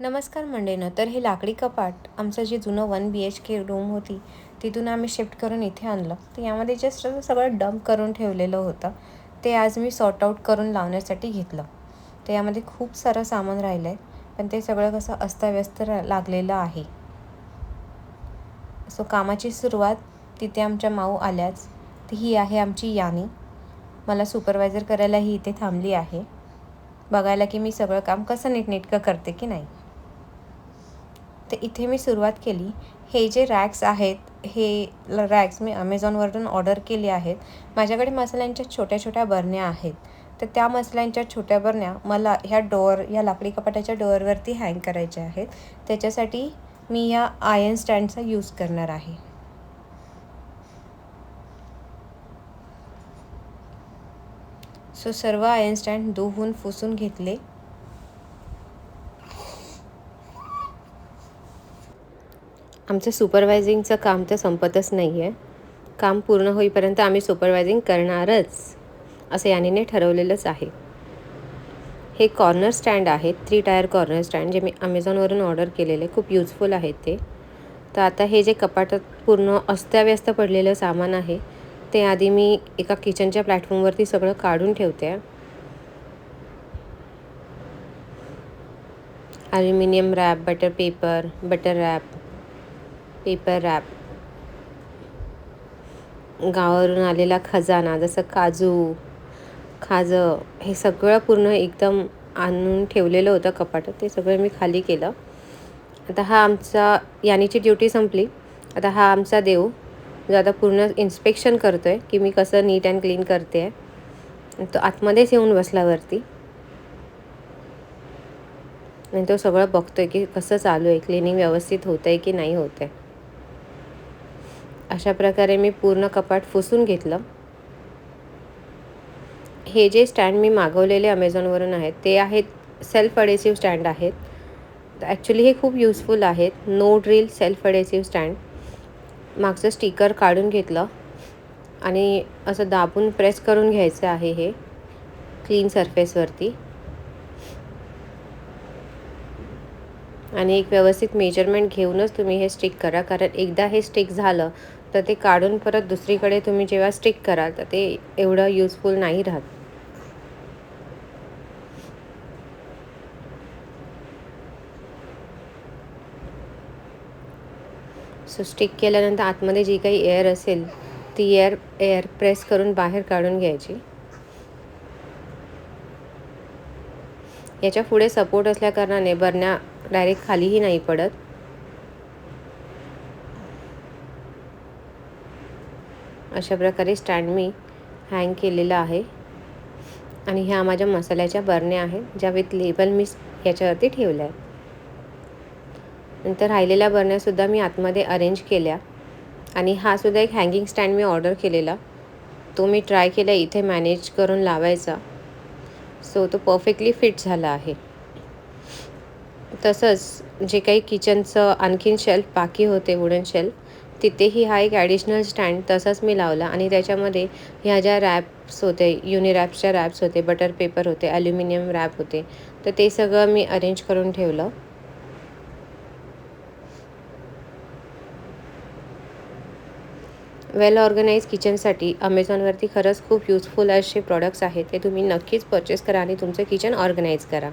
नमस्कार मंडेनं तर हे लाकडी कपाट आमचं जे जुनं one B H K room होती तिथून आम्ही शिफ्ट करून इथे आणलं. तर यामध्ये जस्ट सगळं डंप करून ठेवलेलं होतं. ते आज मी सॉर्ट आऊट करून लावण्यासाठी घेतलं. तर यामध्ये खूप सारं सामान राहिलं आहे पण ते सगळं कसं अस्ताव्यस्त रा लागलेलं आहे. सो कामाची सुरुवात तिथे आमच्या माऊ आल्याच. तर ही आहे आमची यानी. मला सुपरवायझर करायला ही इथे थांबली आहे. बघायला की मी सगळं काम कसं नीटनेटकं करते की नाही. तर इथे मी सुरुवात केली. हे जे रॅक्स आहेत हे रॅक्स मी अमेझॉनवरून ऑर्डर केले आहेत. माझ्याकडे मसाल्यांच्या छोट्या छोट्या बरण्या आहेत. तर त्या मसाल्यांच्या छोट्या बरण्या मला ह्या डोअर या लाकडी कपाटाच्या डोअरवरती हँग करायच्या आहेत. त्याच्यासाठी मी या आयन स्टँडचा यूज करणार आहे. सो सर्व आयर्न स्टँड धुवून फुसून घेतले. आमचं सुपरवायझिंगचं काम तर संपतच नाही आहे काम पूर्ण होईपर्यंत आम्ही सुपरवायझिंग करणारच असं यानीने ठरवलेलंच आहे. हे कॉर्नर स्टँड आहेत थ्री टायर कॉर्नर स्टँड जे मी अमेझॉनवरून ऑर्डर केलेले खूप युजफुल आहेत ते. तर आता हे जे कपाटात पूर्ण अस्ताव्यस्त पडलेलं सामान आहे ते आधी मी एका किचनच्या प्लॅटफॉर्मवरती सगळं काढून ठेवते. Aluminium wrap butter paper butter wrap paper wrap. गावावरून आलेला खजाना जसं काजू खाजं हे सगळं पूर्ण एकदम आणून ठेवलेलं होतं कपाटात. ते सगळं मी खाली केलं. आता हा आमचा यानीची ड्युटी संपली. आता हा आमचा देव जो आता पूर्ण इन्स्पेक्शन करतो आहे की मी कसं नीट अँड क्लीन करते. आहे तो आतमध्येच येऊन बसल्यावरती आणि तो सगळं बघतो आहे की कसं चालू आहे क्लिनिंग व्यवस्थित होतं आहे की नाही होत आहे अशा प्रकारे मी पूर्ण कपाट फुसून घेतलं. हे जे स्टँड मी मागवलेले अमेझॉनवरून आहेत ते आहेत सेल्फ अडेसिव्ह स्टँड आहेत. ॲक्च्युली हे खूप युजफुल आहेत. No drill self adhesive stand. मागचं स्टिकर काढून घेतलं. आणि असं दाबून प्रेस करून घ्यायचं आहे हे. क्लीन सरफेसवरती आणि एक व्यवस्थित मेजरमेंट घेऊनच तुम्ही हे स्टिक करा. कारण एकदा हे स्टिक झालं तर ते काढून परत दुसरीकडे तुम्ही जेव्हा स्टिक कराल तर ते एवढं युजफुल नाही राहत. सो स्टिक केल्यानंतर आतमध्ये जी काही एअर असेल ती एअर एअर प्रेस करून बाहेर काढून घ्यायची. याच्यापुढे सपोर्ट असल्याकारणाने बरण्या डायरेक्ट खालीही नाही पडत. अशा प्रकारे स्टँड मी हँग केलेला आहे. आणि ह्या माझ्या मसाल्याच्या बरण्या आहेत ज्या विथ लेबल मी याच्यावरती ठेवल्या आहेत. नंतर राहिलेल्या बरण्यासुद्धा मी आतमध्ये अरेंज केल्या. आणि हा सुद्धा एक हँगिंग स्टँड मी ऑर्डर केलेला. तो मी ट्राय केला इथे मॅनेज करून लावायचा. सो तो परफेक्टली फिट झाला आहे. तसंच जे काही किचनचं आणखीन शेल्फ बाकी होते वुडन शेल्फ तिथेही हा एक ॲडिशनल स्टँड तसाच मी लावला आणि त्याच्यामध्ये ह्या ज्या रॅप्स होते युनिरॅप्सच्या रॅप्स होते बटर पेपर होते ॲल्युमिनियम रॅप होते तर ते सगळं मी अरेंज करून ठेवलं. वेल ऑर्गनाईज किचनसाठी अमेझॉनवरती खरंच खूप युजफुल असे प्रॉडक्ट्स आहेत ते तुम्ही नक्कीच परचेस करा आणि तुमचं किचन ऑर्गनाईज करा.